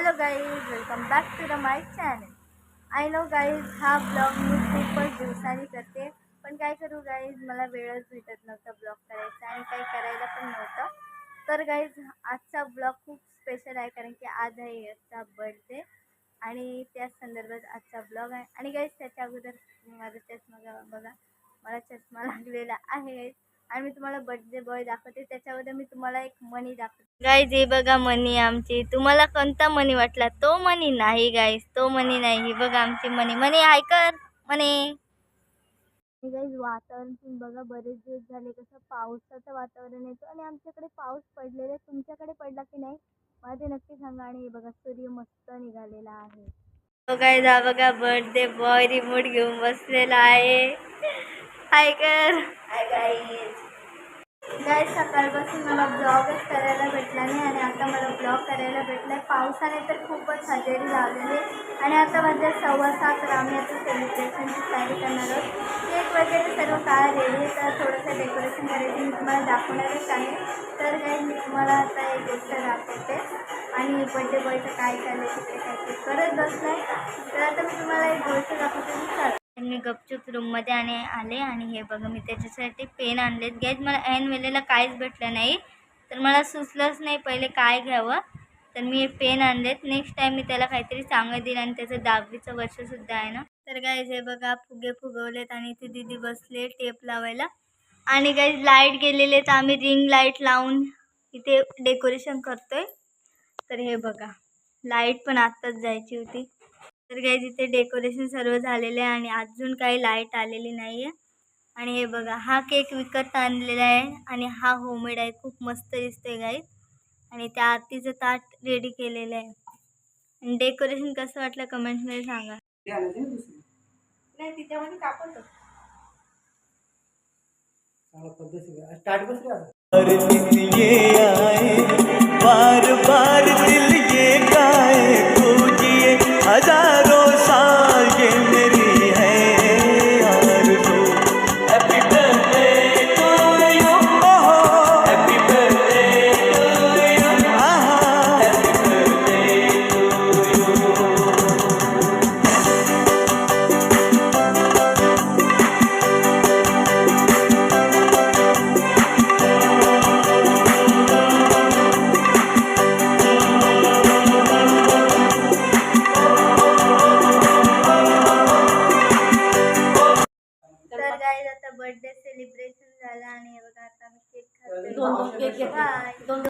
Hello guys welcome back to the my channel I know guys हा blog मी खूपच दिवसांनी करते. पण काय करू गाईज मला वेळच भेटत नव्हता ब्लॉग करायचा आणि काही करायला पण नव्हतं. तर गाईज आजचा ब्लॉग खूप स्पेशल आहे कारण की आज आहे याचा बर्थडे आणि त्याच संदर्भात आजचा ब्लॉग आहे. आणि गाईज त्याच्या अगोदर माझा चष्मा बघा बघा मला चष्मा लागलेला आहे. आणि मी तुम्हाला बर्थडे बॉय दाखवते. त्याच्यामध्ये मी तुम्हाला एक मनी दाखवते. गाईज हे बघा मनी आमची. तुम्हाला कोणता मनी वाटला? तो मनी नाही गाईज तो मनी नाही. ही बघा आमची मनी मनी हाय कर मनी गाईज वातावरण तुम्ही बघा बरेच दिवस झाले कसं पावसाचं वातावरण येतं आणि आमच्याकडे पाऊस पडलेला आहे. तुमच्याकडे पडला की नाही? मला ते नक्की सांगा आणि हे बघा सूर्य मस्त निघालेला आहे. हो, बघाय जा बघा बर्थडे बॉय रिमोट घेऊन बसलेला आहे. हाय कर हाय गाईज गाय सकाळपासून मला ब्लॉगच करायला भेटला नाही आणि आता मला ब्लॉग करायला भेटला आहे पावसाने तर खूपच हजेरी लावलेली आणि आता माझ्या सव्वा सात. तर आम्ही आता सेलिब्रेशनची तयारी करणार आहोत. केक वगैरे सर्व काय रेडी तर थोडंसं डेकोरेशन करायचं मी तुम्हाला दाखवणारच आहे. तर काही मी तुम्हाला आता एक गोष्ट दाखवते. आणि बड्डे बॉयचं काय चाललं आहे तिकडे काय ते करत बसलं तर आता मी तुम्हाला एक गोष्ट दाखवते. की मी गपचूप रूममध्ये आणि आले आणि हे बघा मी त्याच्यासाठी पेन आणलेत. गॅस मला ऐन वेळेला काहीच भेटलं नाही. तर मला सुचलंच नाही पहिले काय घ्यावं. तर मी हे पेन आणलेत. नेक्स्ट टाईम मी त्याला काहीतरी चांगलं देईल आणि त्याचं दहावीचं वर्षसुद्धा आहे ना. तर गाईज हे बघा फुगे फुगवलेत आणि इथे दिदी बसले टेप लावायला. आणि गाईज लाइट गेलेले तर आम्ही रिंग लाइट लावून इथे डेकोरेशन करतोय. तर हे बघा लाइट पण आत्ताच जायची होती. तर काही तिथे डेकोरेशन सर्व झालेलं आहे आणि अजून काही लाइट आलेली नाही आहे आणि हे बघा हा केक विकत आणलेला आहे आणि हा होममेड आहे. खूप मस्त दिसतोय गाईज आणि त्या आरतीचं ताट रेडी केलेलं आहे. आणि डेकोरेशन कसं वाटलं कमेंट्समध्ये सांगा. नाही तिच्यामध्ये कापत स्टार्ट बस सेलिब्रेशन झालं आणि हे बघा आता मी केक दोन दोन केक घेतले. दोन